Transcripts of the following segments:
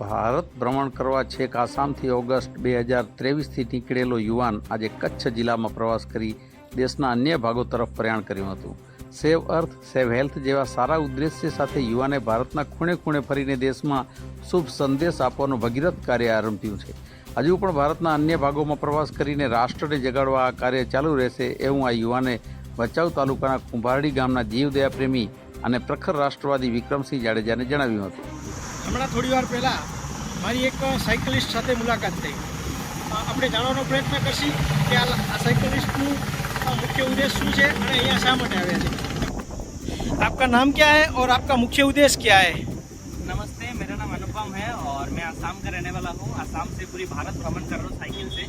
ભારત ભ્રમણ કરવા છેક આસામથી ઓગસ્ટ બે હજાર ત્રેવીસથી નીકળેલો યુવાન આજે કચ્છ જિલ્લામાં પ્રવાસ કરી દેશના અન્ય ભાગો તરફ પ્રયાણ કર્યું હતું. સેવ અર્થ, સેવ હેલ્થ જેવા સારા ઉદ્દેશ્ય સાથે યુવાને ભારતના ખૂણે ખૂણે ફરીને દેશમાં શુભ સંદેશ આપવાનું ભગીરથ કાર્ય આરંભ્યું છે. હજુ પણ ભારતના અન્ય ભાગોમાં પ્રવાસ કરીને રાષ્ટ્રને જગાડવા આ કાર્ય ચાલુ રહેશે એવું આ યુવાને ભચાઉ તાલુકાના કુંભારડી ગામના જીવદયા પ્રેમી અને પ્રખર રાષ્ટ્રવાદી વિક્રમસિંહ જાડેજાને જણાવ્યું હતું. હમણાં થોડી વાર પહેલાં મારી એક સાયકલિસ્ટ સાથે મુલાકાત થઈ અ, આપણે જાણવાનો પ્રયત્ન કરશી કે આ આ સાયકલિસ્ટનું અ, મુખ્ય ઉદ્દેશ શું છે અને અહીંયા શા માટે આવ્યા છે આપકા નામ क्या है और आपका मुख्य उद्देश्य क्या है नमस्ते मेरा नाम अनुपम है और मैं आसाम का रहने वाला हूँ आसाम से पूरी भारत भ्रमण कर रहा हूँ साइकिल से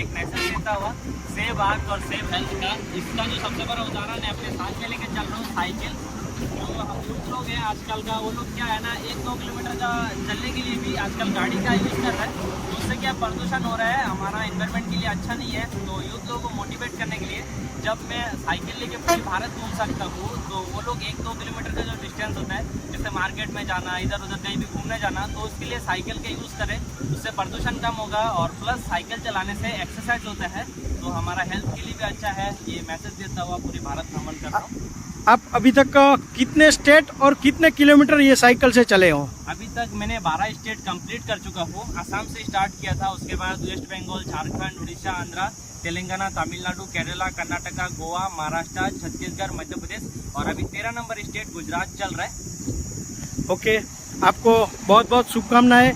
एक मैसेज देता हुआ सेव आर्ट और सेव हेल्थ का इसका जो सबसे बड़ा उदाहरण है अपने साथ में लेके चल रहा हूँ साइकिल जो हम यूथ लोग हैं आजकल का वो लोग क्या है ना, एक दो किलोमीटर का चलने के लिए भी आजकल गाड़ी का यूज़ कर रहे है। तो उससे क्या प्रदूषण हो रहा है? हमारा इन्वायरमेंट के लिए अच्छा नहीं है। तो यूथ लोगों को मोटिवेट करने के लिए जब मैं साइकिल लेके पूरी भारत घूम सकता हूँ तो वो लोग एक दो किलोमीटर का जो डिस्टेंस होता है, जैसे मार्केट में जाना इधर उधर कहीं भी घूमने जाना तो उसके लिए साइकिल का यूज़ करें। उससे प्रदूषण कम होगा और प्लस साइकिल चलाने से एक्सरसाइज होता है। तो हमारा हेल्थ के लिए भी अच्छा है। ये मैसेज देता हुआ पूरे भारत भ्रमण कर रहा हूँ। आप अभी तक कितने स्टेट और कितने किलोमीटर ये साइकिल से चले हो? अभी तक मैंने 12 स्टेट कंप्लीट कर चुका हूँ। आसाम से स्टार्ट किया था उसके बाद वेस्ट बंगाल झारखंड उड़ीसा आंध्रा तेलंगाना तमिलनाडु केरला कर्नाटका गोवा महाराष्ट्र छत्तीसगढ़ मध्य प्रदेश और अभी तेरह नंबर स्टेट गुजरात चल रहा है। ओके आपको बहुत बहुत शुभकामनाएँ।